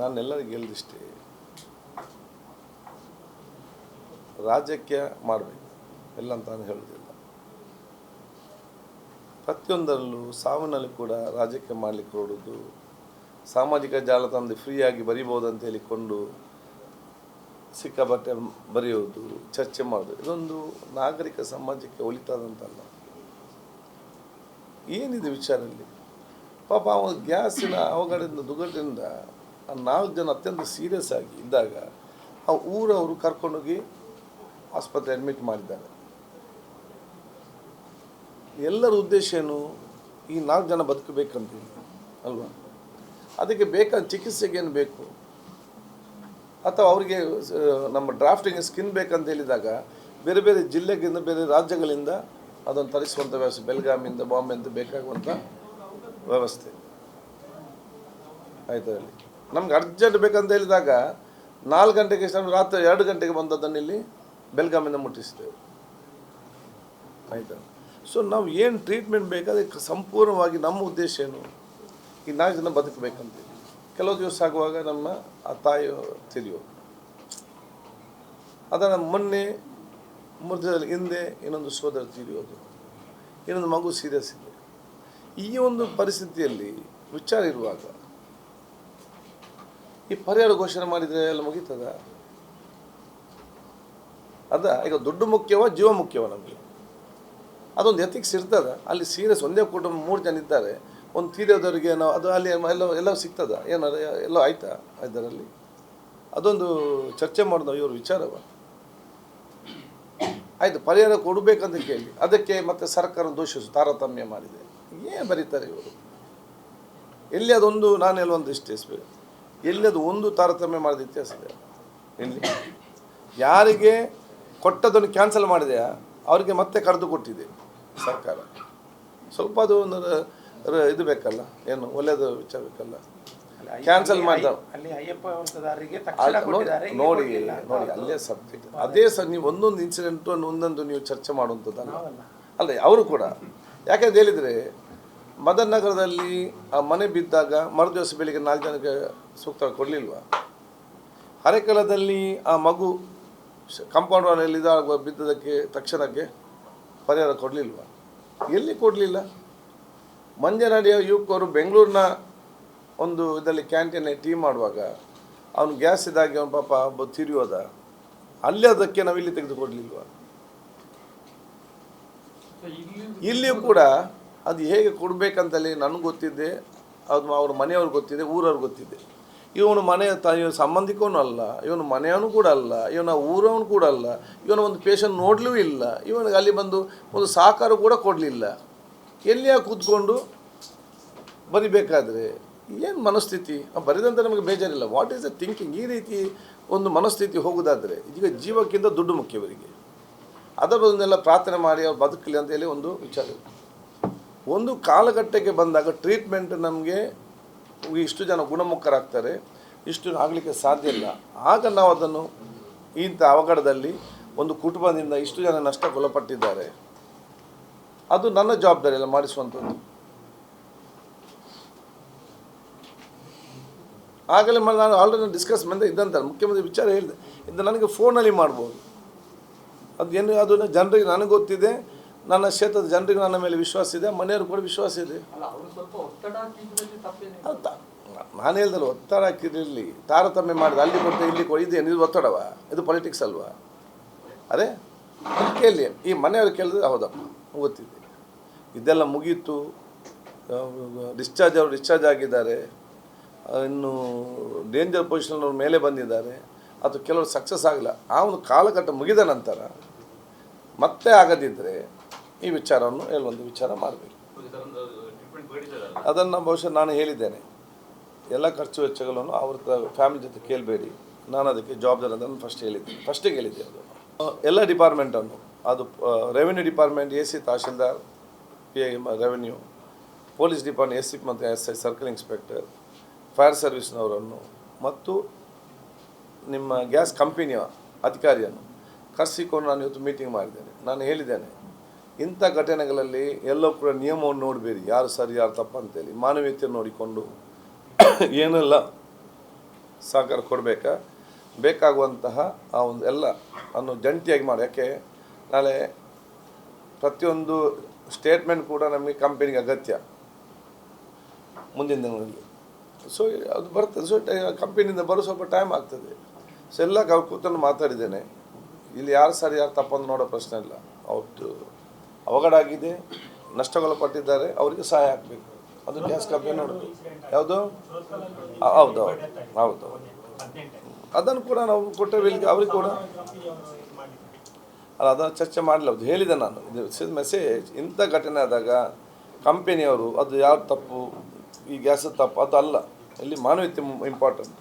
ನಾನು ಗೆಲ್ದಿಷ್ಟೇ ಹೇಳಿದಿಷ್ಟೇ, ರಾಜ್ಯಕ್ಕೆ ಮಾಡಬೇಕು ಎಲ್ಲ ಅಂತ ನಾನು ಹೇಳೋದಿಲ್ಲ. ಪ್ರತಿಯೊಂದರಲ್ಲೂ ಸಾವಿನಲ್ಲಿ ಕೂಡ ರಾಜ್ಯಕ್ಕೆ ಮಾಡಲಿಕ್ಕೆ ಹೊರಡೋದು, ಸಾಮಾಜಿಕ ಜಾಲತಾಣದಲ್ಲಿ ಫ್ರೀಯಾಗಿ ಬರಿಬೋದು ಅಂತ ಹೇಳಿಕೊಂಡು ಸಿಕ್ಕಾಪಟ್ಟೆ ಬರೆಯೋದು, ಚರ್ಚೆ ಮಾಡೋದು, ಇದೊಂದು ನಾಗರಿಕ ಸಮಾಜಕ್ಕೆ ಒಳಿತಾದಂತಲ್ಲ. ಏನಿದೆ ವಿಚಾರದಲ್ಲಿ ಪಾಪ ಅವನು ಗ್ಯಾಸಿನ ಅವಘಡದಿಂದ ದುಗಡದಿಂದ ನಾಲ್ಕು ಜನ ಅತ್ಯಂತ ಸೀರಿಯಸ್ ಆಗಿ ಇದ್ದಾಗ ಆ ಊರವರು ಕರ್ಕೊಂಡೋಗಿ ಆಸ್ಪತ್ರೆ ಅಡ್ಮಿಟ್ ಮಾಡಿದ್ದಾರೆ. ಎಲ್ಲರ ಉದ್ದೇಶ ಏನು? ಈ ನಾಲ್ಕು ಜನ ಬದುಕಬೇಕಂತೇಳಿ ಅಲ್ವಾ? ಅದಕ್ಕೆ ಬೇಕಾದ ಚಿಕಿತ್ಸೆಗೆ ಏನು ಬೇಕು? ಅಥವಾ ಅವರಿಗೆ ನಮ್ಮ ಡ್ರಾಫ್ಟಿಂಗ್ ಸ್ಕಿನ್ ಬೇಕಂತ ಹೇಳಿದಾಗ ಬೇರೆ ಬೇರೆ ಜಿಲ್ಲೆಗಿಂದ ಬೇರೆ ರಾಜ್ಯಗಳಿಂದ ಅದನ್ನು ತರಿಸುವಂಥ ವ್ಯವಸ್ಥೆ ಬೆಳಗಾಮಿಂದ ಬಾಂಬೆಯಿಂದ ಬೇಕಾಗುವಂಥ ವ್ಯವಸ್ಥೆ. ಆಯ್ತು ಹೇಳಿ? ನಮ್ಗೆ ಅರ್ಜೆಂಟ್ ಬೇಕಂತ ಹೇಳಿದಾಗ ನಾಲ್ಕು ಗಂಟೆಗೆ ಇಷ್ಟ ರಾತ್ರಿ ಎರಡು ಗಂಟೆಗೆ ಬಂದದ್ದನ್ನು ಇಲ್ಲಿ ಬೆಳಗಾಮಿಂದ ಮುಟ್ಟಿಸ್ತೇವೆ ಆಯ್ತಾ? ಸೊ ನಾವು ಏನು ಟ್ರೀಟ್ಮೆಂಟ್ ಬೇಕಾದ್ರೆ ಸಂಪೂರ್ಣವಾಗಿ ನಮ್ಮ ಉದ್ದೇಶ ಏನು? ಈ ನಾಲ್ಕು ಜನ ಬದುಕಬೇಕಂತೇಳಿ ಕೆಲವು ದಿವಸ ಆಗುವಾಗ ನಮ್ಮ ಆ ತಾಯಿ ತಿಳಿಯೋದು ಅದನ್ನು ಮೊನ್ನೆ ಮೂರು ದಿನದಲ್ಲಿ ಹಿಂದೆ ಇನ್ನೊಂದು ಸೋದರ ತಿಳಿಯೋದು ಇನ್ನೊಂದು ಮಗು ಸೀರಿಯಸ್ ಇದೆ. ಈ ಒಂದು ಪರಿಸ್ಥಿತಿಯಲ್ಲಿ ವಿಚಾರ ಇರುವಾಗ ಈ ಪರಿಹಾರ ಘೋಷಣೆ ಮಾಡಿದರೆ ಎಲ್ಲ ಮುಗೀತದ? ಅದ, ಈಗ ದುಡ್ಡು ಮುಖ್ಯವ, ಜೀವ ಮುಖ್ಯವ ನಮಗೆ. ಅದೊಂದು ಎಥಿಕ್ಸ್ ಇರ್ತದ. ಅಲ್ಲಿ ಸೀರಿಯಸ್ ಒಂದೇ ಕುಟುಂಬ, ಮೂರು ಜನ ಇದ್ದಾರೆ. ಒಂದು ತೀರೋದವರಿಗೆ ನಾವು, ಅದು ಅಲ್ಲಿ ಎಲ್ಲ ಎಲ್ಲ ಸಿಗ್ತದ? ಏನಾರ ಎಲ್ಲ ಆಯ್ತಾ ಇದರಲ್ಲಿ? ಅದೊಂದು ಚರ್ಚೆ ಮಾಡಿದ ಇವರು ವಿಚಾರವ. ಆಯಿತು, ಪರಿಹಾರ ಕೊಡಬೇಕಂತ ಕೇಳಿ. ಅದಕ್ಕೆ ಮತ್ತೆ ಸರ್ಕಾರ ದೋಷಿಸು, ತಾರತಮ್ಯ ಮಾಡಿದೆ. ಏನು ಬರೀತಾರೆ ಇವರು? ಎಲ್ಲಿ ಅದೊಂದು ನಾನು ಎಲ್ಲ ಒಂದು ಇಷ್ಟಿಸ್ಬೇಕು ಎಲ್ಲಿ ಅದು ಒಂದು ತಾರತಮ್ಯ ಮಾಡಿದ ಇತಿಹಾಸ ಇದೆ. ಇಲ್ಲಿ ಯಾರಿಗೆ ಕೊಟ್ಟದನ್ನು ಕ್ಯಾನ್ಸಲ್ ಮಾಡಿದೆಯಾ ಅವರಿಗೆ ಮತ್ತೆ ಕರೆದು ಕೊಟ್ಟಿದೆ ಸರ್ಕಾರ. ಸ್ವಲ್ಪ ಅದು ಒಂದು ಇದು ಬೇಕಲ್ಲ ಏನು ಒಳ್ಳೆಯದು ವಿಚಾರ ಬೇಕಲ್ಲ. ಕ್ಯಾನ್ಸಲ್ ಮಾಡಿದ ನೋಡಿ ನೋಡಿ ಅಲ್ಲೇ ಸಬ್ಜೆಕ್ಟ್ ಅದೇ ಸರ್ ನೀವು ಒಂದೊಂದು ಇನ್ಸಿಡೆಂಟು ಒಂದೊಂದು ನೀವು ಚರ್ಚೆ ಮಾಡುವಂಥದ್ದಲ್ಲ. ಅಲ್ಲ ಅವರು ಕೂಡ. ಯಾಕಂದ್ರೆ ಹೇಳಿದರೆ ಮದನ್ ನಗರದಲ್ಲಿ ಆ ಮನೆ ಬಿದ್ದಾಗ ಮರುದಿವಸ ಬೆಳಿಗ್ಗೆ ನಾಲ್ಕು ಜನಕ್ಕೆ ಸೂಕ್ತ ಕೊಡಲಿಲ್ವ? ಹರೆಕಲದಲ್ಲಿ ಆ ಮಗು ಕಾಂಪೌಂಡ್ ವಾಲಲ್ಲಿ ಇದಾಗ ಬಿದ್ದದಕ್ಕೆ ತಕ್ಷಣಕ್ಕೆ ಪರಿಹಾರ ಕೊಡಲಿಲ್ವ? ಎಲ್ಲಿ ಕೊಡಲಿಲ್ಲ? ಮಂಜನಡಿಯ ಯುವಕರು ಬೆಂಗಳೂರಿನ ಒಂದು ಇದರಲ್ಲಿ ಕ್ಯಾಂಟೀನ್ ಟೀ ಮಾಡುವಾಗ ಅವನು ಗ್ಯಾಸ್ ಇದಾಗಿ ಅವನ ಪಾಪ ಒಬ್ಬ ತಿರಿಯೋದ. ಅಲ್ಲಿ ಅದಕ್ಕೆ ನಾವು ಇಲ್ಲಿ ತೆಗೆದುಕೊಡ್ಲಿಲ್ವ? ಇಲ್ಲಿಯೂ ಕೂಡ ಅದು ಹೇಗೆ ಕೊಡಬೇಕಂತಲ್ಲಿ ನನಗೆ ಗೊತ್ತಿದೆ ಅದು ಅವ್ರ ಮನೆಯವ್ರಿಗೆ ಗೊತ್ತಿದೆ ಊರವ್ರಿಗೆ ಗೊತ್ತಿದೆ ಇವನು ಮನೆಯ ಇವನು ಸಂಬಂಧಿಕವನು ಅಲ್ಲ, ಇವನು ಮನೆಯವನು ಕೂಡ ಅಲ್ಲ, ಇವನ ಊರವನು ಕೂಡ ಅಲ್ಲ, ಇವನ ಒಂದು ಪೇಷಂಟ್ ನೋಡಲೂ ಇಲ್ಲ, ಇವನಿಗೆ ಅಲ್ಲಿ ಬಂದು ಒಂದು ಸಹಕಾರ ಕೂಡ ಕೊಡಲಿಲ್ಲ. ಎಲ್ಲಿಯ ಕೂತ್ಕೊಂಡು ಬರಿಬೇಕಾದ್ರೆ? ಏನು ಮನಸ್ಥಿತಿ? ಬರೆದಂತ ನಮಗೆ ಬೇಜಾರಿಲ್ಲ. ವಾಟ್ ಈಸ್ ದ ಥಿಂಕಿಂಗ್ ಈ ರೀತಿ ಒಂದು ಮನಸ್ಥಿತಿ ಹೋಗೋದಾದರೆ, ಈಗ ಜೀವಕ್ಕಿಂತ ದುಡ್ಡು ಮುಖ್ಯವರಿಗೆ. ಅದರ ಬದಲೆಲ್ಲ ಪ್ರಾರ್ಥನೆ ಮಾಡಿ ಅವ್ರು ಬದುಕಲಿ ಅಂತ ಹೇಳಿ ಒಂದು ವಿಚಾರ. ಒಂದು ಕಾಲಘಟ್ಟಕ್ಕೆ ಬಂದಾಗ ಟ್ರೀಟ್ಮೆಂಟ್ ನಮಗೆ ಇಷ್ಟು ಜನ ಗುಣಮುಖರಾಗ್ತಾರೆ, ಇಷ್ಟು ಆಗಲಿಕ್ಕೆ ಸಾಧ್ಯ ಇಲ್ಲ. ಆಗ ನಾವು ಅದನ್ನು ಇಂಥ ಅವಘಡದಲ್ಲಿ ಒಂದು ಕುಟುಂಬದಿಂದ ಇಷ್ಟು ಜನ ನಷ್ಟಕ್ಕೊಳಪಟ್ಟಿದ್ದಾರೆ ಅದು ನನ್ನ ಜವಾಬ್ದಾರಿ ಎಲ್ಲ ಮಾಡಿಸುವಂಥದ್ದು. ಆಗಲೇ ನಾನು ಆಲ್ರೆಡಿ ಡಿಸ್ಕಸ್ ಬಂದೆ ಇದ್ದಂತ, ಮುಖ್ಯಮಂತ್ರಿ ವಿಚಾರ ಹೇಳಿದೆ, ಇದು ನನಗೆ ಫೋನಲ್ಲಿ ಮಾಡ್ಬೋದು. ಅದು ಏನು ಅದನ್ನು ಜನರಿಗೆ, ನನಗೆ ಗೊತ್ತಿದೆ ನನ್ನ ಕ್ಷೇತ್ರದ ಜನರಿಗೆ ನನ್ನ ಮೇಲೆ ವಿಶ್ವಾಸ ಇದೆ ಮನೆಯವರು ಕೂಡ ವಿಶ್ವಾಸ ಇದೆ. ನಾನು ಹೇಳ್ದಲ್ಲ ಒತ್ತಡ ಹಾಕಿರಲಿ ತಾರತಮ್ಯ ಮಾಡಿದ ಅಲ್ಲಿ ಕೊಟ್ಟು ಇಲ್ಲಿ ಕೊಡಿ ಇದೇನು? ಇದು ಒತ್ತಡವ? ಇದು ಪೊಲಿಟಿಕ್ಸ್ ಅಲ್ವಾ? ಅದೇ? ಕೇಳಿ ಈ ಮನೆಯವರು ಕೇಳಿದ್ರೆ ಹೌದಪ್ಪ ಗೊತ್ತಿದೆ. ಇದೆಲ್ಲ ಮುಗೀತು. ಡಿಸ್ಚಾರ್ಜ್ ಅವರು ಡಿಸ್ಚಾರ್ಜ್ ಆಗಿದ್ದಾರೆ. ಇನ್ನು ಡೇಂಜರ್ ಪೊಸಿಷನ್ ಅವ್ರ ಮೇಲೆ ಬಂದಿದ್ದಾರೆ. ಅದು ಕೆಲವರು ಸಕ್ಸಸ್ ಆಗಲ್ಲ ಆ ಒಂದು ಕಾಲಘಟ್ಟ ಮುಗಿದ ನಂತರ ಮತ್ತೆ ಆಗದಿದ್ದರೆ ಈ ವಿಚಾರವನ್ನು ಹೇಳುವಂಥ ವಿಚಾರ ಮಾಡಬೇಕು. ಅದನ್ನು ಬಹುಶಃ ನಾನು ಹೇಳಿದ್ದೇನೆ. ಎಲ್ಲ ಖರ್ಚು ವೆಚ್ಚಗಳನ್ನು ಅವ್ರ ಫ್ಯಾಮಿಲಿ ಜೊತೆ ಕೇಳಬೇಡಿ. ನಾನು ಅದಕ್ಕೆ ಜವಾಬ್ದಾರಿ ಅದನ್ನು ಫಸ್ಟ್ ಹೇಳಿದ್ದೆ. ಫಸ್ಟಿಗೆ ಹೇಳಿದ್ದೆ ಅದು. ಎಲ್ಲ ಡಿಪಾರ್ಟ್ಮೆಂಟನ್ನು ಅದು revenue department A C tahsildar P I revenue police department S C ಮತ್ತು S I circle inspector fire ಸರ್ವಿಸ್ನವರನ್ನು ಮತ್ತು ನಿಮ್ಮ ಗ್ಯಾಸ್ ಕಂಪನಿಯ ಅಧಿಕಾರಿಯನ್ನು ಕರೆಸಿಕೊಂಡು ನಾನು ಇವತ್ತು ಮೀಟಿಂಗ್ ಮಾಡಿದ್ದೇನೆ. ನಾನು ಹೇಳಿದ್ದೇನೆ ಇಂಥ ಘಟನೆಗಳಲ್ಲಿ ಎಲ್ಲೋ ಕೂಡ ನಿಯಮವನ್ನು ನೋಡಬೇಡಿ. ಯಾರು ಸರಿ, ಯಾರು ತಪ್ಪು ಅಂತೇಳಿ. ಮಾನವೀಯತೆ ನೋಡಿಕೊಂಡು ಏನೆಲ್ಲ ಸಹಕಾರ ಕೊಡಬೇಕಾ, ಬೇಕಾಗುವಂತಹ ಆ ಒಂದು ಎಲ್ಲ ಅನ್ನು ಜಂಟಿಯಾಗಿ ಮಾಡಿ. ಯಾಕೆ? ನಾಳೆ ಪ್ರತಿಯೊಂದು ಸ್ಟೇಟ್ಮೆಂಟ್ ಕೂಡ ನಮಗೆ ಕಂಪನಿಗೆ ಅಗತ್ಯ. ಮುಂದಿನ ದಿನಗಳಲ್ಲಿ. ಸೊ ಅದು ಬರ್ತದೆ. ಸೊ ಕಂಪನಿಯಿಂದ ಬರೋ ಸ್ವಲ್ಪ ಟೈಮ್ ಆಗ್ತದೆ. ಸೊ ಎಲ್ಲ ಕೂತನ್ನು ಮಾತಾಡಿದ್ದೇನೆ. ಇಲ್ಲಿ ಯಾರು ಸರಿ, ಯಾರು ತಪ್ಪಂದು ನೋಡೋ ಪ್ರಶ್ನೆ ಇಲ್ಲ. ಅವ್ರದ್ದು ಅವಘಡ ಆಗಿದೆ ನಷ್ಟಗೊಳಪಟ್ಟಿದ್ದಾರೆ ಅವರಿಗೆ ಸಹಾಯ ಆಗಬೇಕು. ಅದು ಗ್ಯಾಸ್ ಕಂಪನಿ ನೋಡೋದು ಯಾವುದು? ಹೌದು ಹೌದು ಅದನ್ನು ಕೂಡ ನಾವು ಕೊಟ್ಟರೆ ಇಲ್ಲಿಗೆ ಅವ್ರಿಗೆ ಕೂಡ. ಅಲ್ಲ, ಅದನ್ನು ಚರ್ಚೆ ಮಾಡಲಿಲ್ಲ, ಅದು ಹೇಳಿದೆ ನಾನು. ಇದು ಮೆಸೇಜ್ ಇಂಥ ಘಟನೆ ಆದಾಗ ಕಂಪೆನಿಯವರು, ಅದು ಯಾವ ತಪ್ಪು, ಈ ಗ್ಯಾಸ್ ತಪ್ಪು, ಅದು ಅಲ್ಲ. ಇಲ್ಲಿ ಮಾನವೀಯತೆ ಇಂಪಾರ್ಟೆಂಟ್